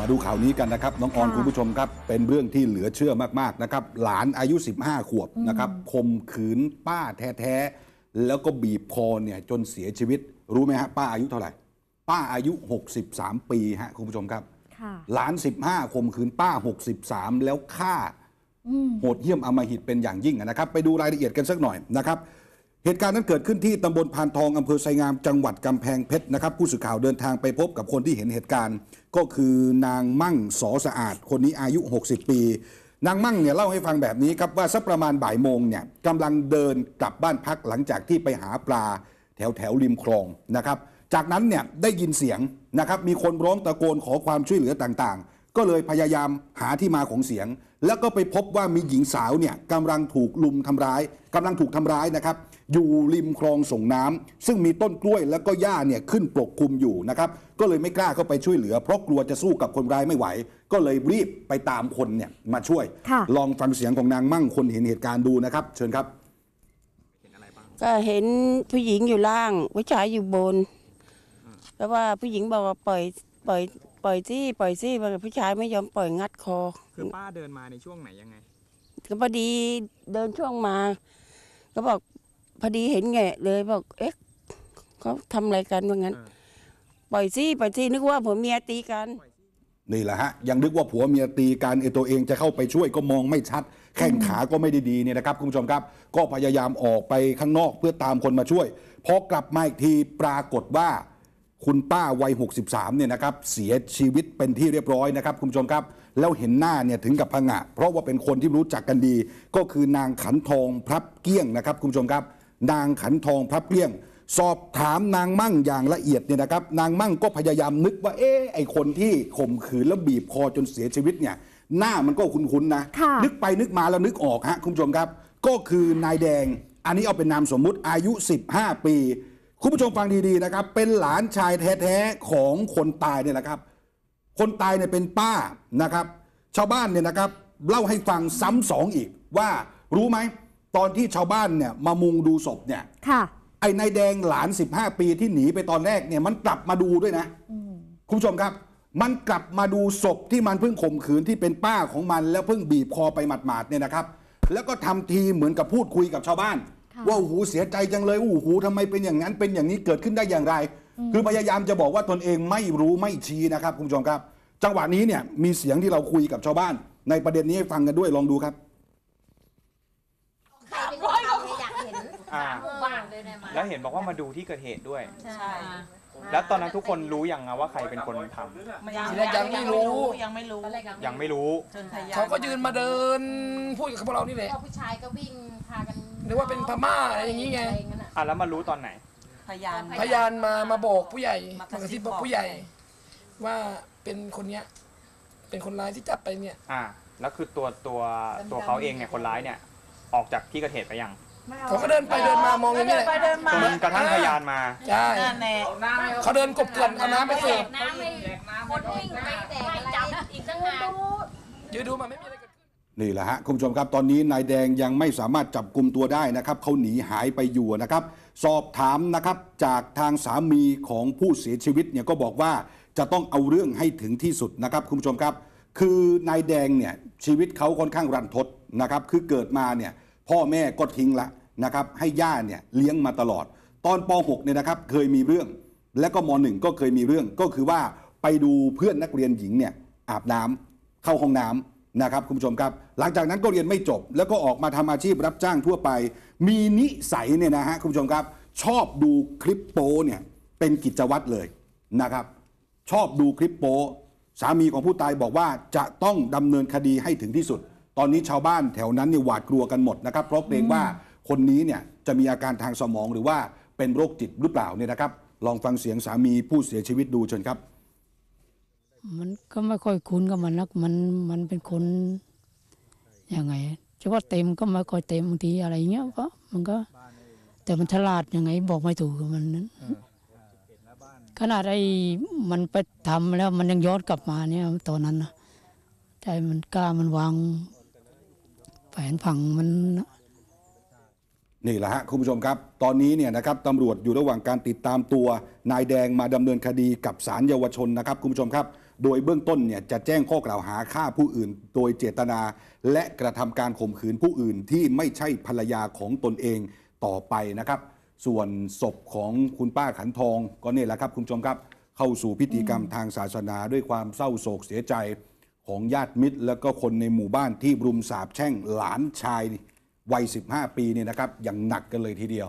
มาดูข่าวนี้กันนะครับ น้องออนค่ะคุณผู้ชมครับ เป็นเรื่องที่เหลือเชื่อมาก ๆ นะครับ หลานอายุ 15 ขวบนะครับข่มขืนป้าแท้ๆ แล้วก็บีบคอเนี่ยจนเสียชีวิต รู้ไหมฮะ ป้าอายุเท่าไหร่ ป้าอายุ 63 ปีฮะคุณผู้ชมครับค่ะหลาน 15ข่มขืนป้า 63 แล้วฆ่าโหดเหี้ยมอำมหิตเป็นอย่างยิ่งนะครับ ไปดูรายละเอียดกันสักหน่อยนะครับ เหตุการณ์นั้นเกิดขึ้นที่ตำบลพานทองอำเภอไซงาม จังหวัดกำแพงเพชรนะครับ ผู้สื่อข่าวเดินทางไปพบกับคนที่เห็นเหตุการณ์ ก็คือนางมั่งสอสะอาด คนนี้อายุ 60 ปี นางมั่งเนี่ยเล่าให้ฟังแบบนี้ครับว่าสักประมาณบ่ายโมงเนี่ยกำลังเดินกลับบ้านพักหลังจากที่ไปหาปลาแถวแถวริมคลองนะครับ จากนั้นเนี่ยได้ยินเสียงนะครับมีคนร้องตะโกนขอความช่วยเหลือต่างๆ ก็เลยพยายามหาที่มาของเสียง แล้วก็ไปพบว่ามีหญิงสาวเนี่ยกำลังถูกลุมทำร้ายกำลังถูกทำร้ายนะครับ อยู่ริมคลองส่งน้ำซึ่งมีต้นกล้วยแล้วก็หญ้าเนี่ยขึ้นปกคลุมอยู่นะครับ ก็เลยไม่กล้าเข้าไปช่วยเหลือ เพราะกลัวจะสู้กับคนร้ายไม่ไหว ก็เลยรีบไปตามคนเนี่ยมาช่วยค่ะลองฟังเสียงของนางมั่งคนเห็นเหตุการณ์ดูนะครับ เชิญครับ ก็เห็นผู้หญิงอยู่ล่างผู้ชายอยู่บน แล้วว่าผู้หญิงบอกว่าปล่อยปล่อย ปล่อยซี่ปล่อยซี่ว่าผู้ชายไม่ยอมปล่อยงัดคอ คือป้าเดินมาในช่วงไหนยังไง ก็พอดีเดินช่วงมา ก็บอกพอดีเห็นแงะเลยบอกเอ๊ะเขาทำอะไรกันว่างั้นเออปล่อยซี่ปล่อยซี่นึกว่าผัวเมียตีกันนี่แหละฮะยังนึกว่าผัวเมียตีกันไอตัวเองจะเข้าไปช่วยก็มองไม่ชัด แข้งขาก็ไม่ได้ดีเนี่ยนะครับคุณผู้ชมครับ ก็พยายามออกไปข้างนอกเพื่อตามคนมาช่วยพอกลับมาอีกทีปรากฏว่า คุณป้าวัย 63 เนี่ยนะครับเสียชีวิตเป็นที่เรียบร้อยนะครับคุณผู้ชมครับ แล้วเห็นหน้าเนี่ยถึงกับพงะ เพราะว่าเป็นคนที่รู้จักกันดี ก็คือนางขันทองพลับเกี้ยงนะครับคุณผู้ชมครับ นางขันทองพลับเกี้ยง สอบถามนางมั่งอย่างละเอียดเนี่ยนะครับ นางมั่งก็พยายามนึกว่าเอ๊ะไอคนที่ข่มขืนแล้วบีบคอจนเสียชีวิตเนี่ยหน้ามันก็คุ้นๆนะค่ะนึกไปนึกมาแล้วนึกออกฮะคุณผู้ชมครับ ก็คือนายแดง อันนี้เอาเป็นนามสมมุติอายุ 15 ปี คุณผู้ชมฟังดีๆนะครับ เป็นหลานชายแท้ๆของคนตายเนี่ยแหละครับ คนตายเนี่ยเป็นป้านะครับ ชาวบ้านเนี่ยนะครับเล่าให้ฟังซ้ำสองอีกว่ารู้ไหมตอนที่ชาวบ้านเนี่ยมามุงดูศพเนี่ยค่ะ ไอ้นายแดงหลาน 15 ปีที่หนีไปตอนแรกเนี่ยมันกลับมาดูด้วยนะคุณผู้ชมครับ มันกลับมาดูศพที่มันเพิ่งข่มขืนที่เป็นป้าของมัน แล้วเพิ่งบีบคอไปหมาดๆเนี่ยนะครับ แล้วก็ทำทีเหมือนกับพูดคุยกับชาวบ้านค่ะ ว่าโอ้โหเสียใจจังเลยโอ้โหทำไมเป็นอย่างนั้นเป็นอย่างนี้เกิดขึ้นได้อย่างไร คือพยายามจะบอกว่าตนเองไม่รู้ไม่ชี้นะครับคุณผู้ชมครับ จังหวะนี้เนี่ยมีเสียงที่เราคุยกับชาวบ้าน ในประเด็นนี้ให้ฟังกันด้วยลองดูครับใครเป็นคนทำเนี่ยอยากเห็นอ่า บ้านเลยนะมาแล้วเห็นบอกว่ามาดูที่เกิดเหตุด้วย ใช่ แล้วตอนนั้นทุกคนรู้ยังอะว่าใครเป็นคนทำทีแรกยังไม่รู้ ยังไม่รู้ยังไม่รู้ จนพยานเขาก็ยืนมาเดิน พูดกับพวกเรานี่แหละก็ผู้ชายก็วิ่งพากัน นึกว่าเป็นพม่าอะไรอย่างงี้ไงอะรงั้นอะอะแล้วมารู้ตอนไหน พยาน พยานมามาบอกผู้ใหญ่มามากกระระซิซิบบบอก บอกผู้ใหญ่ ว่าเป็นคนเนี้ย เป็นคนร้ายที่จับไปเนี่ย อ่า แล้วคือตัวตัวตัวเขาเองเนี่ยคนร้ายเนี่ย ออกจากที่เกิดเหตุไปยังเขาก็เดินไปเดินมามองอย่างนี้แหละ ไปเดินมาจนกระทั่งพยานมา ใช่ นั่นแน่เขาเดินกบเกลื่อนเอาน้ำไปเสิร์ฟน้ำไม่คนวิ่งไปแตกอะไรจับอีกตั้งหาก ยืนดูมันไม่มีอะไรเกิดขึ้ นี่แหละฮะคุณผู้ชมครับตอนนี้นายแดงยังไม่สามารถจับกลุ่มตัวได้นะครับเขาหนีหายไปอยู่นะครับ สอบถามนะครับจากทางสามีของผู้เสียชีวิตเนี่ยก็บอกว่าจะต้องเอาเรื่องให้ถึงที่สุดนะครับคุณผู้ชมครับ คือนายแดงเนี่ยชีวิตเขาค่อนข้างรันทดนะครับคือเกิดมาเนี่ยพ่อแม่ก็ทิ้งละนะครับให้ย่าเนี่ยเลี้ยงมาตลอด ตอนป .6 เนี่ยนะครับเคยมีเรื่อง และก็ม .1 ก็เคยมีเรื่องก็คือว่าไปดูเพื่อนนักเรียนหญิงเนี่ยอาบน้ำเข้าห้องน้ำ นะครับคุณผู้ชมครับ หลังจากนั้นก็เรียนไม่จบ แล้วก็ออกมาทำอาชีพรับจ้างทั่วไป มีนิสัยเนี่ยนะฮะคุณผู้ชมครับ ชอบดูคลิปโป้เนี่ยเป็นกิจวัตรเลยนะครับ ชอบดูคลิปโป้สามีของผู้ตายบอกว่าจะต้องดำเนินคดีให้ถึงที่สุด ตอนนี้ชาวบ้านแถวนั้นเนี่ยหวาดกลัวกันหมดนะครับเพราะเกรงว่าคนนี้เนี่ยจะมีอาการทางสมองหรือว่าเป็นโรคจิตหรือเปล่าเนี่ยนะครับ ลองฟังเสียงสามีผู้เสียชีวิตดูเชิญครับ มันก็ไม่ค่อยคุ้นกับมันนักมันมันเป็นคนยังไงจะว่าเต็มก็ไม่ค่อยเต็มบางทีอะไรเงี้ยก็มันก็ แต่มันฉลาดยังไง บอกไม่ถูกกับมันนั้นขนาดไอ้มันไปทำแล้วมันยังย้อนกลับมาเนี่ยตอนนั้นนะใจมันกล้ามันวางแผนผังมันนี่แหละฮะคุณผู้ชมครับ ตอนนี้เนี่ยนะครับตำรวจอยู่ระหว่างการติดตามตัวนายแดงมาดำเนินคดีกับศาลเยาวชนนะครับ คุณผู้ชมครับ โดยเบื้องต้นเนี่ยจะแจ้งข้อกล่าวหาฆ่าผู้อื่น โดยเจตนา และกระทำการข่มขืนผู้อื่นที่ไม่ใช่ภรรยาของตนเองต่อไปนะครับ ส่วนศพของคุณป้าขันทองก็เนี่ยแหละครับ คุณผู้ชมครับ เข้าสู่พิธีกรรมทางศาสนาด้วยความเศร้าโศกเสียใจของญาติมิตร แล้วก็คนในหมู่บ้านที่รุมสาบแช่งหลานชายวัย 15 ปีเนี่ยนะครับอย่างหนักกันเลยทีเดียว